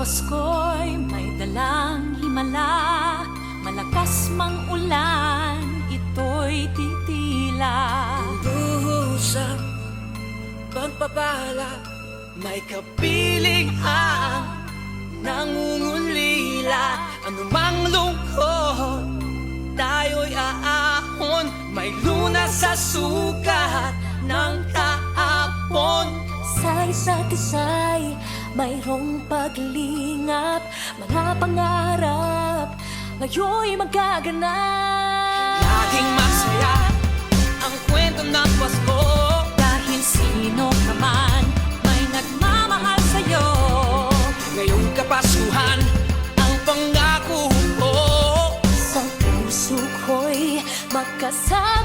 Pasko'y may dalang himala Malakas mang ulan, ito'y titila. Luhusang pagpapala May kapiling ang nangungulila. Anumang lungkot Tayo'y aahon May lunas sa sukat ng kaapon Sa isa't isa'y mayroong paglingap Mga pangarap ngayon'y magaganap Laging masaya ang kwento ng Pasko. Dahil sino ka man may nagmamahal sa'yo. Ngayong kapasuhan ang pangako ko. Sa puso ko'y magkasama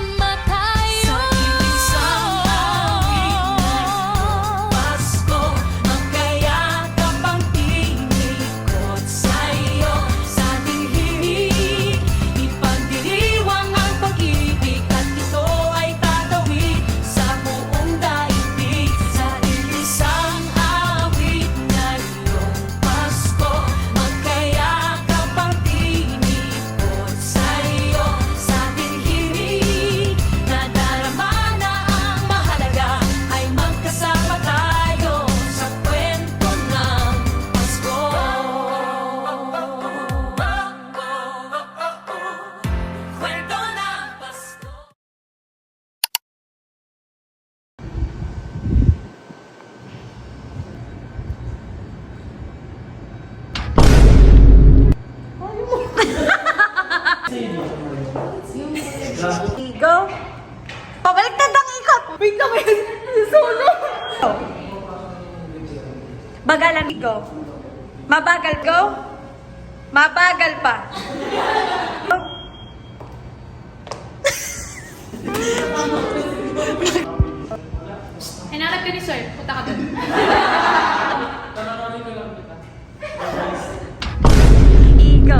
Suno. Bagalan, go. Mabagal, go. Mabagal pa. Hinanap ka ni sir. Punta ka doon. Go.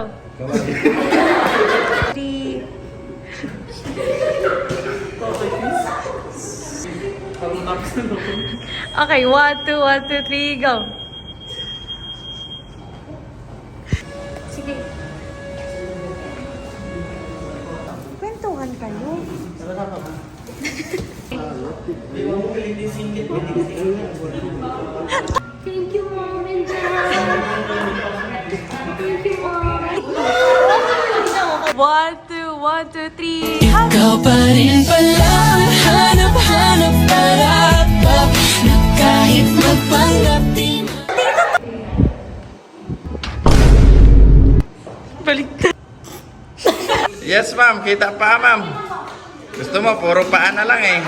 Okay, one, two, one, two, three, go. Sige. Kwentuhan kayo. Thank you, mom and dad. Thank you, mom. One, two, one, two, three. Ikaw pa rin pala hanap-hanap para di Yes, ma'am. Kita pa, ma'am. Gusto mo, puro paa na lang eh.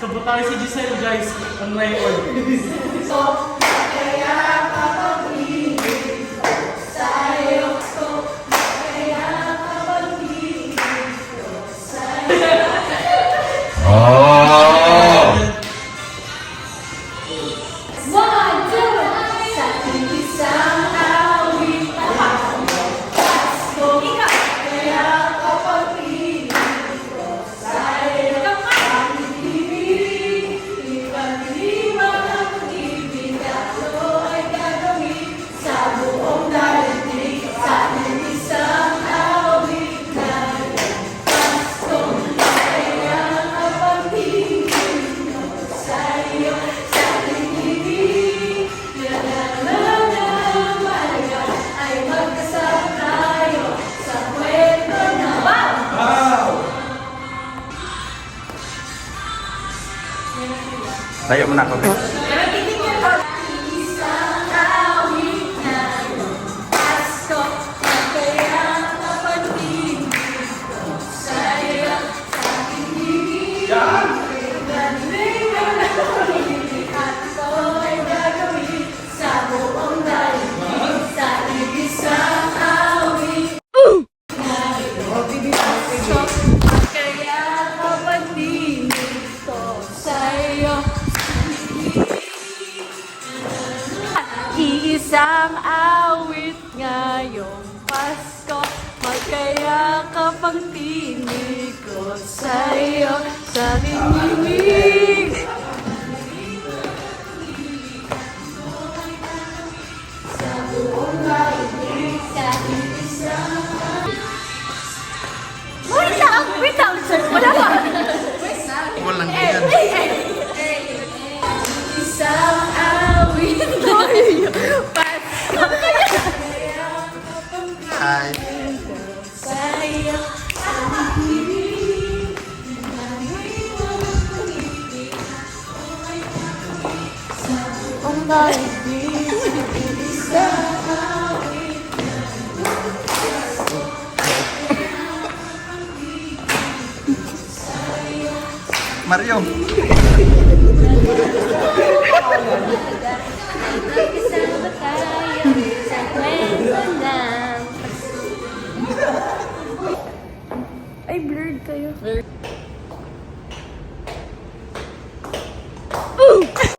Sabotage si Giselle guys, on my own. Tayo muna ako. guys. Kaya Isang awit ngayong Pasko Magkayakap ang tinig ko sa'yo. Sa tinig Daigdig Mario. Ay, blurred kayo.